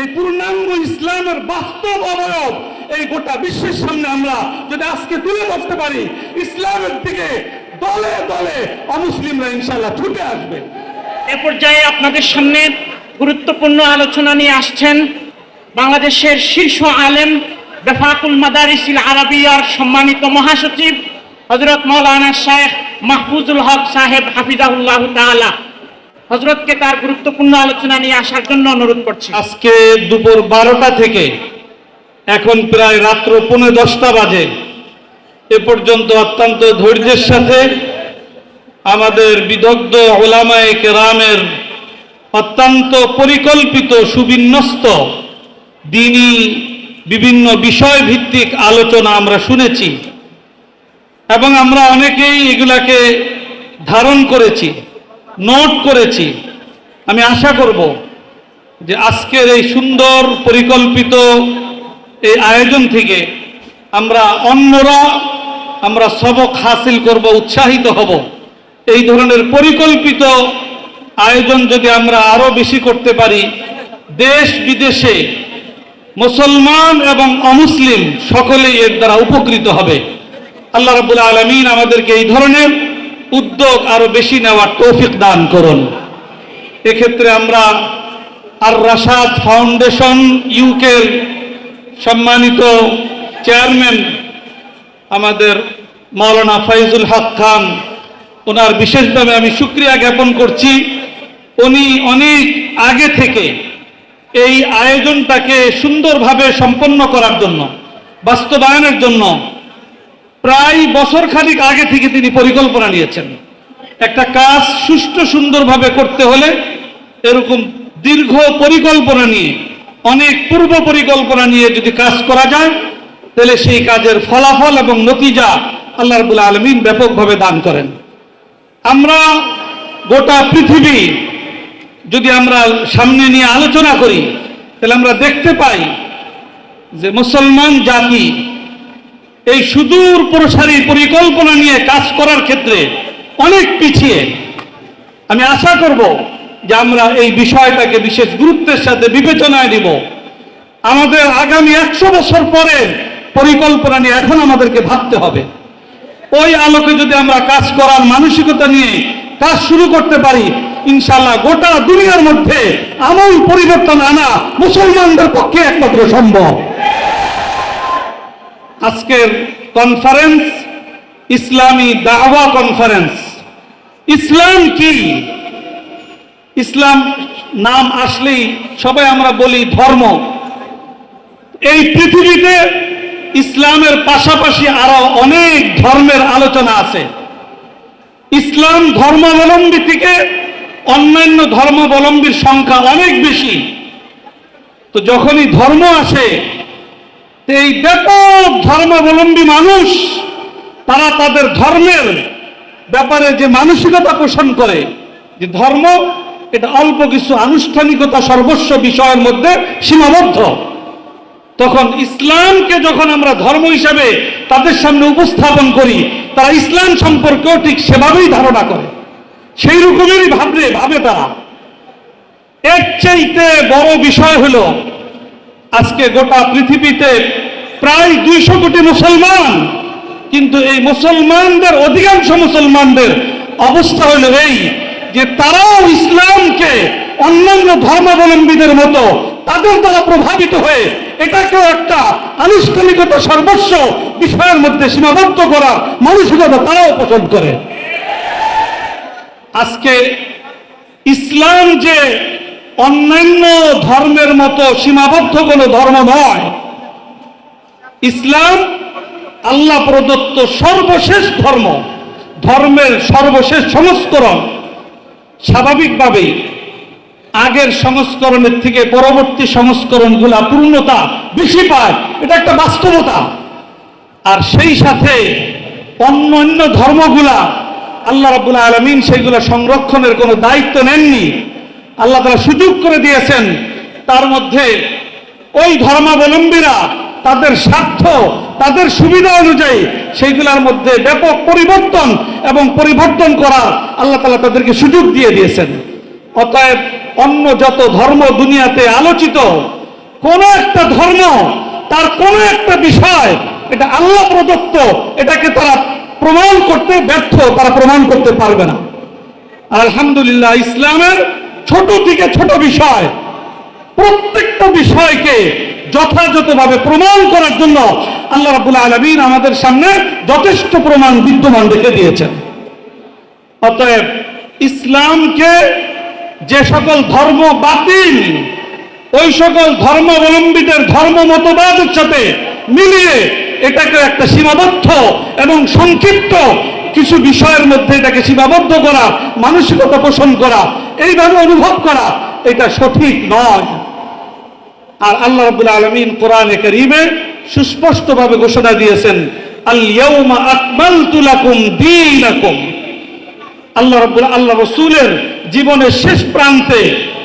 এই পূর্ণাঙ্গ ইসলামের বাস্তব অবয়ব এই গোটা বিশ্বের সামনে আমরা যদি আজকে তুলে ধরতে পারি, ইসলামের দিকে দলে দলে অমুসলিমরা ইনশাল্লাহ ছুটে আসবে। এ পর্যায়ে আপনাদের সামনে গুরুত্বপূর্ণ আলোচনা নিয়ে আসছেন বাংলাদেশের শীর্ষ আলেম বেফাকুল মাদারিসিল আরবিয়ার সম্মানিত মহাসচিব হজরত মৌলানা শাহেখ মাহফুজুল হক সাহেব হাফিজাহুল্লাহ তাআলা। হজরতকে তার গুরুত্বপূর্ণ আলোচনা নিয়ে আসার জন্য অনুরোধ করছি। আজকে দুপুর বারোটা থেকে এখন প্রায় রাত্র পৌনে দশটা বাজে। এ পর্যন্ত অত্যন্ত ধৈর্যের সাথে আমাদের বিদগ্ধ ওলামায়ে কেরামের অত্যন্ত পরিকল্পিত, সুবিন্যস্ত দিনই বিভিন্ন বিষয় ভিত্তিক আলোচনা আমরা শুনেছি এবং আমরা অনেকেই এগুলাকে ধারণ করেছি। নোট করেছি। আমি আশা করব যে আজকের এই সুন্দর পরিকল্পিত এই আয়োজন থেকে আমরা অন্যরা আমরা সবক হাসিল করব, উৎসাহিত হব। এই ধরনের পরিকল্পিত আয়োজন যদি আমরা আরও বেশি করতে পারি, দেশ বিদেশে মুসলমান এবং অমুসলিম সকলেই এর দ্বারা উপকৃত হবে। আল্লাহ রাবুল আলমিন আমাদেরকে এই ধরনের উদ্যোগ আরও বেশি নেওয়ার তৌফিক দান করুন। এক্ষেত্রে আমরা আর রাশাদ ফাউন্ডেশন ইউকের সম্মানিত চেয়ারম্যান আমাদের মাওলানা ফাইজুল হক খান, ওনার বিশেষভাবে আমি সুক্রিয়া জ্ঞাপন করছি। উনি অনেক আগে থেকে এই আয়োজনটাকে সুন্দরভাবে সম্পন্ন করার জন্য, বাস্তবায়নের জন্য প্রায় বছর খানিক আগে থেকে তিনি পরিকল্পনা নিয়েছেন। একটা কাজ সুষ্ঠু সুন্দরভাবে করতে হলে এরকম দীর্ঘ পরিকল্পনা নিয়ে, অনেক পূর্ব পরিকল্পনা নিয়ে যদি কাজ করা যায়, তাহলে সেই কাজের ফলাফল এবং নতিজা আল্লাহ রবুল্লা আলমিন ব্যাপকভাবে দান করেন। আমরা গোটা পৃথিবী যদি আমরা সামনে নিয়ে আলোচনা করি, তাহলে আমরা দেখতে পাই যে মুসলমান জাতি এই সুদূর প্রসারী পরিকল্পনা নিয়ে কাজ করার ক্ষেত্রে অনেক পিছিয়ে। আমি আশা করব যে আমরা এই বিষয়টাকে বিশেষ গুরুত্বের সাথে বিবেচনায় নিব। আমাদের আগামী একশো বছর পরে পরিকল্পনা নিয়ে এখন আমাদেরকে ভাবতে হবে। ওই আলোকে যদি আমরা কাজ করার মানসিকতা নিয়ে কাজ শুরু করতে পারি ইনশাল্লাহ গোটা দুনিয়ার মধ্যে আমূল পরিবর্তন আনা মুসলমানদের পক্ষে একমাত্র সম্ভব। আজকের কনফারেন্স ইসলামী দাওয়া কনফারেন্স ইসলাম কি? ইসলাম নাম আসলেই সবাই আমরা বলি ধর্ম। এই পৃথিবীতে ইসলামের পাশাপাশি আরও অনেক ধর্মের আলোচনা আছে। ইসলাম ধর্মাবলম্বী থেকে অন্যান্য ধর্মাবলম্বীর সংখ্যা অনেক বেশি। তো যখনই ধর্ম আসে এই ব্যাপক ধর্মাবলম্বী মানুষ, তারা তাদের ধর্মের ব্যাপারে যে মানসিকতা পোষণ করে, যে ধর্ম, এটা অল্প কিছু আনুষ্ঠানিকতা সর্বস্ব বিষয়ের মধ্যে সীমাবদ্ধ। তখন ইসলামকে যখন আমরা ধর্ম হিসাবে তাদের সামনে উপস্থাপন করি, তারা ইসলাম সম্পর্কেও ঠিক সেভাবেই ধারণা করে। সেই রকমেরই ভাবলে ভাবে তারা। এর চাইতে বড় বিষয় হলো, আজকে গোটা পৃথিবীতে প্রায় দুইশো কোটি মুসলমান। কিন্তু এই মুসলমানদের, অধিকাংশ মুসলমানদের অবস্থা হলো এই যে তারাও ইসলামকে অন্যান্য ধর্মাবলম্বীদের মতো তাদের দ্বারা প্রভাবিত হয়ে এটাকেও একটা আনুষ্ঠানিকতা সর্বস্ব বিষয়ের মধ্যে সীমাবদ্ধ করার মানসিকতা তারাও পছন্দ করে। আজকে ইসলাম যে অন্যান্য ধর্মের মতো সীমাবদ্ধ কোনো ধর্ম নয় ইসলাম আল্লাহ প্রদত্ত সর্বশেষ ধর্ম, ধর্মের সর্বশেষ সংস্করণ স্বাভাবিকভাবেই আগের সংস্করণের থেকে পরবর্তী সংস্করণগুলা পূর্ণতা বেশি পায়। এটা একটা বাস্তবতা। আর সেই সাথে অন্য অন্য ধর্মগুলা আল্লাহ রাবুল আলমিন সেইগুলা সংরক্ষণের কোনো দায়িত্ব নেননি। আল্লাহ তারা সুযোগ করে দিয়েছেন। তার মধ্যে ওই ধর্মাবলম্বীরা তাদের স্বার্থ, তাদের সুবিধা অনুযায়ী সেইগুলোর মধ্যে ব্যাপক পরিবর্তন এবং পরিবর্তন করার আল্লাহ তালা তাদেরকে সুযোগ দিয়ে দিয়েছেন। অতএব অন্য যত ধর্ম দুনিয়াতে আলোচিত, কোন একটা ধর্ম, তার কোন একটা বিষয়, এটা আল্লাহ প্রদত্ত, এটাকে তারা প্রমাণ করতে ব্যর্থ, তারা প্রমাণ করতে পারবে না। আলহামদুলিল্লাহ, ইসলামের ছোট থেকে ছোট বিষয়, প্রত্যেকটা বিষয়কে যথাযথভাবে প্রমাণ করার জন্য আল্লাহ রাবুল আলমিন আমাদের সামনে যথেষ্ট প্রমাণ বিদ্যমান রেখে দিয়েছেন। অতএব ইসলামকে যে সকল ধর্ম বাতিল, ওই সকল ধর্মাবলম্বীদের ধর্ম মতবাদের সাথে মিলিয়ে এটাকে একটা সীমাবদ্ধ এবং সংক্ষিপ্ত কিছু বিষয়ের মধ্যে এটাকে সীমাবদ্ধ করা, মানসিকতা পোষণ করা, এইভাবে অনুভব করা, এটা সঠিক নয়। আর আল্লাহ রাব্বুল আলামিন কোরআনে কারীমে সুস্পষ্টভাবে ঘোষণা দিয়েছেন আল্লাহ রাব্বুল, আল্লাহ রাসূলের জীবনের শেষ প্রান্তে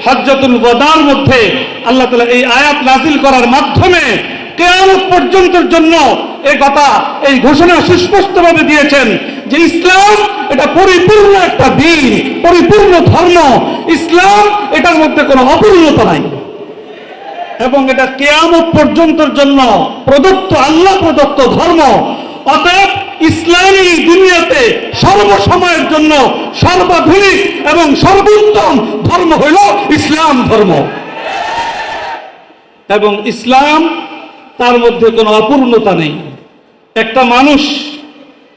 হজ্জাতুল ওয়াদার মধ্যে আল্লাহ তাআলা এই আয়াত নাজিল করার মাধ্যমে কেয়ামত পর্যন্তের জন্য এই কথা, এই ঘোষণা সুস্পষ্টভাবে দিয়েছেন যে ইসলাম এটা পরিপূর্ণ একটা দিন, পরিপূর্ণ ধর্ম। ইসলাম এটার মধ্যে কোনো অপূর্ণতা নাই। এবং এটা কেয়ামত পর্যন্তর জন্য প্রদত্ত আল্লাহ প্রদত্ত ধর্ম। অতএব ইসলামী দুনিয়াতে সর্বসময়ের জন্য সর্বাধুনিক এবং সর্বোত্তম ধর্ম হইল ইসলাম ধর্ম। এবং ইসলাম তার মধ্যে কোনো অপূর্ণতা নেই। একটা মানুষ,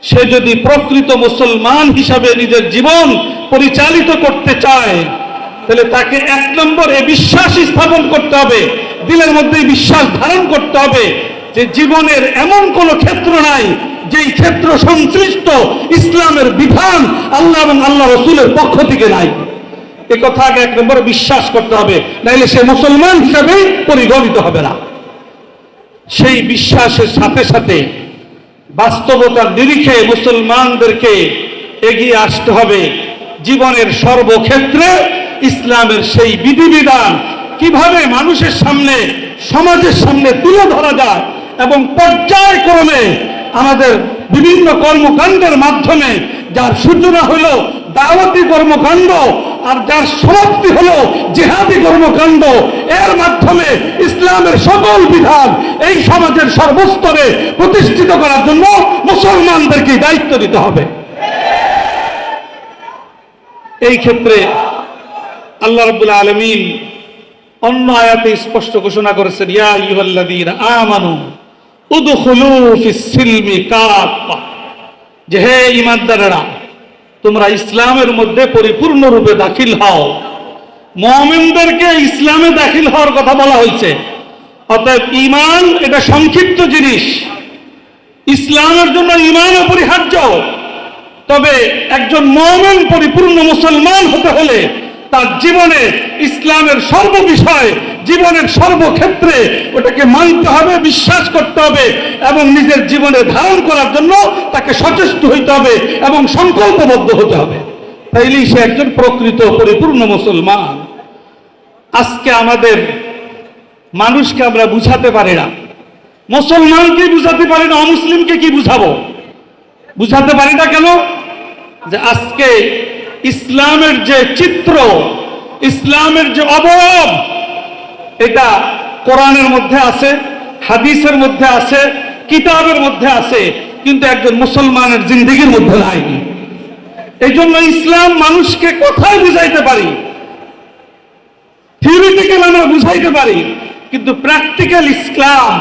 সে যদি প্রকৃত মুসলমান হিসাবে নিজের জীবন পরিচালিত করতে চায় তাহলে তাকে এক নম্বর এ বিশ্বাস স্থাপন করতে হবে, দিলের মধ্যে বিশ্বাস ধারণ করতে হবে যে জীবনের এমন কোনো ক্ষেত্র নাই, যেই ক্ষেত্র সংশ্লিষ্ট ইসলামের বিধান আল্লাহ এবং আল্লাহ রসুলের পক্ষ থেকে নাই। এ কথা আগে এক নম্বর বিশ্বাস করতে হবে, নাইলে সে মুসলমান হিসাবেই পরিগণিত হবে না। সেই বিশ্বাসের সাথে সাথে বাস্তবতার নিরিখে মুসলমানদেরকে এগিয়ে আসতে হবে, জীবনের সর্বক্ষেত্রে ইসলামের সেই বিধিবিধান কীভাবে মানুষের সামনে, সমাজের সামনে তুলে ধরা যায় এবং পর্যায়ক্রমে আমাদের বিভিন্ন কর্মকাণ্ডের মাধ্যমে যার সূচনা হলো দাওয়াতি কর্মকাণ্ড আর যার সমাপ্তি হলো জেহাদি কর্মকাণ্ড, এর মাধ্যমে ইসলামের সকল বিধান এই সমাজের সর্বস্তরে প্রতিষ্ঠিত করার জন্য মুসলমানদেরকে দায়িত্ব দিতে হবে। এই ক্ষেত্রে আল্লাহ রাব্বুল আলামিন অন্য আয়াতে স্পষ্ট ঘোষণা করেছেন, ইয়া আইয়ুহাল্লাযীনা আমানু উদখুলু ফিস সিলমি কাফা যে হে ঈমানদারেরা, তোমরা ইসলামের মধ্যে পরিপূর্ণরূপে দাখিল হও। মুমিনদেরকে ইসলামে দাখিল হওয়ার কথা বলা হয়েছে। অতএব ইমান এটা সংক্ষিপ্ত জিনিস। ইসলামের জন্য ইমান অপরিহার্য। তবে একজন মমিন পরিপূর্ণ মুসলমান হতে হলে তার জীবনে ইসলামের সর্ব সর্ববিষয় জীবনের সর্বক্ষেত্রে ওটাকে মানতে হবে, বিশ্বাস করতে হবে এবং নিজের জীবনে ধারণ করার জন্য তাকে সচেষ্ট হইতে হবে এবং সংকল্পবদ্ধ হতে হবে। তাইলেই সে একজন প্রকৃত পরিপূর্ণ মুসলমান। আজকে আমাদের মানুষকে আমরা বুঝাতে পারি না। মুসলমানকে বুঝাতে পারি না, অমুসলিমকে কি বুঝাবো? বুঝাতে পারি না কেন? যে আজকে ইসলামের যে চিত্র, ইসলামের যে অবয়ব, এটা কোরআনের মধ্যে আছে, হাদিসের মধ্যে আছে, কিতাবের মধ্যে আছে, কিন্তু একজন মুসলমানের জিন্দগির মধ্যে নাই এই জন্য ইসলাম মানুষকে কোথায় বুঝাইতে পারি, থিওরিটিক্যাল আমরা বুঝাইতে পারি, কিন্তু প্র্যাকটিক্যাল ইসলাম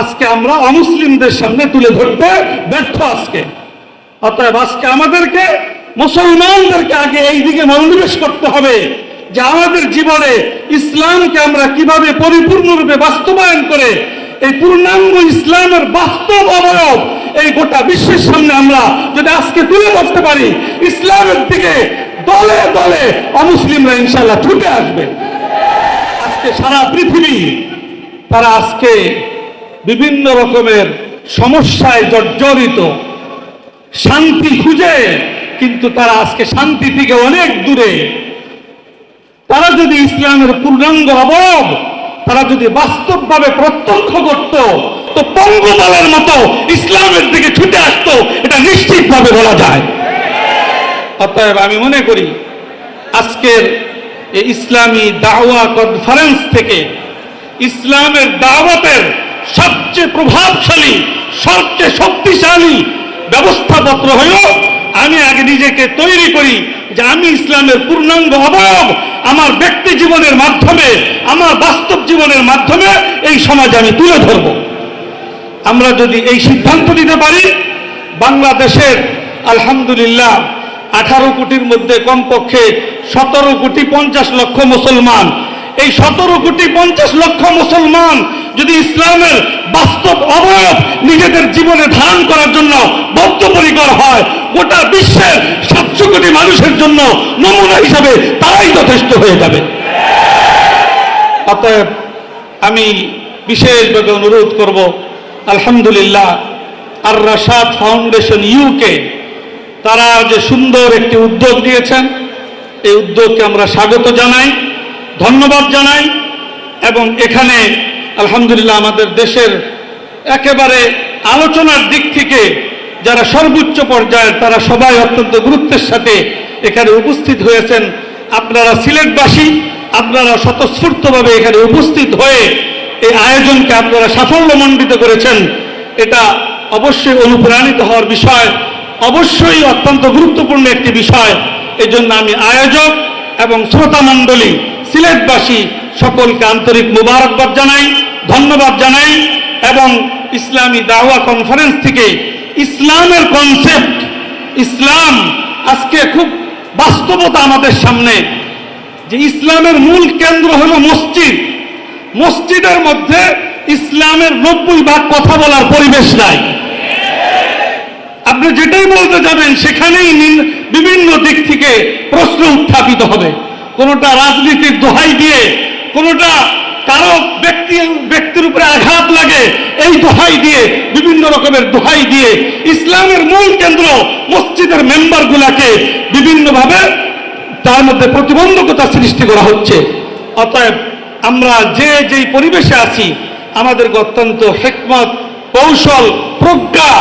আজকে আমরা অমুসলিমদের সামনে তুলে ধরতে ব্যর্থ আজকে। অতএব আজকে আমাদেরকে মুসলমানদেরকে আগে এই দিকে মনোনিবেশ করতে হবে যে আমাদের জীবনে ইসলামকে আমরা কীভাবে পরিপূর্ণরূপে বাস্তবায়ন করে এই পূর্ণাঙ্গ ইসলামের বাস্তব অবয়ব এই গোটা বিশ্বের সামনে আমরা যদি আজকে তুলে ধরতে পারি, ইসলামের দিকে দলে দলে অমুসলিমরা ইনশাল্লাহ ছুটে আসবে। আজকে সারা পৃথিবী তারা আজকে বিভিন্ন রকমের সমস্যায় জর্জরিত, শান্তি খুঁজে কিন্তু তারা আজকে শান্তি থেকে অনেক দূরে। তারা যদি ইসলামের পূর্ণাঙ্গ অবয়ব, তারা যদি বাস্তবভাবে প্রত্যক্ষ করত, তো পঙ্গপালের মতো ইসলামের দিকে ছুটে আসতো, এটা নিশ্চিতভাবে বলা যায়। অতএব আমি মনে করি, আজকের এই ইসলামী দাওয়া কনফারেন্স থেকে ইসলামের দাওয়াতের সবচেয়ে প্রভাবশালী, সবচেয়ে শক্তিশালী ব্যবস্থাপত্র হয়েও আমি আগে নিজেকে তৈরি করি যে আমি ইসলামের পূর্ণাঙ্গ অবয়ব। আমার ব্যক্তি জীবনের মাধ্যমে, আমার বাস্তব জীবনের মাধ্যমে এই সমাজে আমি তুলে ধরব। আমরা যদি এই সিদ্ধান্ত নিতে পারি, বাংলাদেশের আলহামদুলিল্লাহ আঠারো কোটির মধ্যে কমপক্ষে সতেরো কোটি পঞ্চাশ লক্ষ মুসলমান। এই সতেরো কোটি পঞ্চাশ লক্ষ মুসলমান যদি ইসলামের বাস্তব অবয়ব নিজেদের জীবনে ধারণ করার জন্য বদ্ধপরিকর হয় গোটা বিশ্বের সাতশো কোটি মানুষের জন্য নমুনা হিসাবে তারাই যথেষ্ট হয়ে যাবে। অতএব আমি বিশেষভাবে অনুরোধ করব, আলহামদুলিল্লাহ, আর রাশাদ ফাউন্ডেশন ইউকে তারা যে সুন্দর একটি উদ্যোগ দিয়েছেন এই উদ্যোগকে আমরা স্বাগত জানাই, ধন্যবাদ জানাই, এবং এখানে আলহামদুলিল্লাহ আমাদের দেশের একেবারে আলোচনার দিক থেকে যারা সর্বোচ্চ পর্যায়ের, তারা সবাই অত্যন্ত গুরুত্বের সাথে এখানে উপস্থিত হয়েছেন। আপনারা সিলেটবাসী, আপনারা স্বতঃস্ফূর্তভাবে এখানে উপস্থিত হয়ে এই আয়োজনকে আপনারা সাফল্যমণ্ডিত করেছেন। এটা অবশ্যই অনুপ্রাণিত হওয়ার বিষয়, অবশ্যই অত্যন্ত গুরুত্বপূর্ণ একটি বিষয়। এই জন্য আমি আয়োজক এবং শ্রোতা মণ্ডলী, সিলেটবাসী সকলকে আন্তরিক মুবারকবাদ জানাই, ধন্যবাদ জানাই এবং ইসলামী দাওয়া কনফারেন্স থেকে ইসলামের কনসেপ্ট ইসলাম আজকে খুব বাস্তবতা আমাদের সামনে। যে ইসলামের মূল কেন্দ্র হল মসজিদ। মসজিদের মধ্যে ইসলামের নব্বই ভাগ কথা বলার পরিবেশ নাই। আপনি যেটাই বলতে যাবেন, সেখানেই বিভিন্ন দিক থেকে প্রশ্ন উত্থাপিত হবে। কোনোটা রাজনীতির দোহাই দিয়ে, কোনোটা কারও ব্যক্তি ব্যক্তির উপরে আঘাত লাগে, এই দোহাই দিয়ে, বিভিন্ন রকমের দোহাই দিয়ে ইসলামের মূল কেন্দ্র মসজিদের মেম্বারগুলাকে বিভিন্নভাবে তার মধ্যে প্রতিবন্ধকতা সৃষ্টি করা হচ্ছে। অতএব আমরা যে যেই পরিবেশে আছি, আমাদেরকে অত্যন্ত হেকমত, কৌশল, প্রজ্ঞা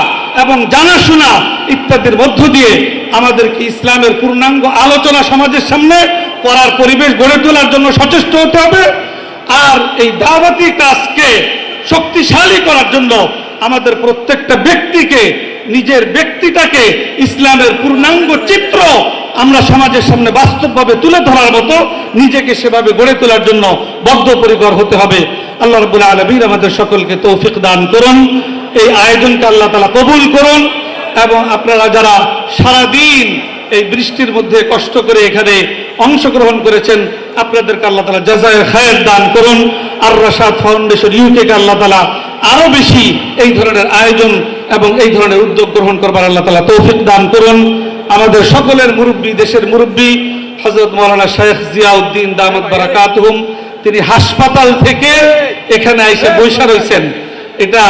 এবং জানাশোনা ইত্যাদির মধ্য দিয়ে আমাদেরকে ইসলামের পূর্ণাঙ্গ আলোচনা সমাজের সামনে করার পরিবেশ গড়ে তোলার জন্য সচেষ্ট হতে হবে। আর এই দাওয়াতি কাজকে শক্তিশালী করার জন্য আমাদের প্রত্যেকটা ব্যক্তিকে, নিজের ব্যক্তিটাকে ইসলামের পূর্ণাঙ্গ চিত্র আমরা সমাজের সামনে বাস্তবভাবে তুলে ধরার মতো নিজেকে সেভাবে গড়ে তোলার জন্য বদ্ধপরিকর হতে হবে। আল্লাহ রবুল্লা আলমীর আমাদের সকলকে তৌফিক দান করুন, এই আয়োজনকে আল্লাহ তালা কবুল করুন এবং আপনারা যারা সারাদিন এই বৃষ্টির মধ্যে কষ্ট করে এখানে অংশগ্রহণ করেছেন আপনাদেরকে আল্লাহ তালা জাজায় খায়ের দান করুন। আর রাশাদ ফাউন্ডেশন ইউকেকে আল্লাহ তালা আরও বেশি এই ধরনের আয়োজন এবং এই ধরনের উদ্যোগ গ্রহণ করবার আল্লাহ তালা তৌফিক দান করুন। আমাদের সকলের মুরব্বী, দেশের মুরব্বী হজরত মৌলানা শেখ জিয়াউদ্দিন দামদ বারাকাতহুম, তিনি হাসপাতাল থেকে এখানে এসে বৈশা রয়েছেন এটা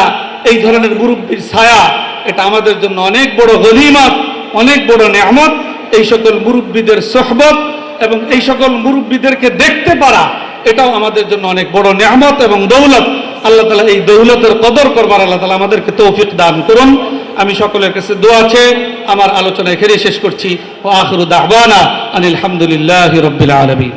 এই ধরনের মুরব্বীর ছায়া, এটা আমাদের জন্য অনেক বড় গনিমত, অনেক বড় নেয়ামত। এই সকল মুরব্বীদের সোহবত এবং এই সকল মুরব্বীদেরকে দেখতে পারা, এটাও আমাদের জন্য অনেক বড় নেহামত এবং দৌলত। আল্লাহ তালা এই দৌলতের কদর করবার আল্লাহ তালা আমাদেরকে তৌফিক দান করুন। আমি সকলের কাছে দোয়া আছে আমার আলোচনা এখানে শেষ করছি। ও আখরু দাহবানা আনিল হামদুলিল্লাহ রবিল আলমী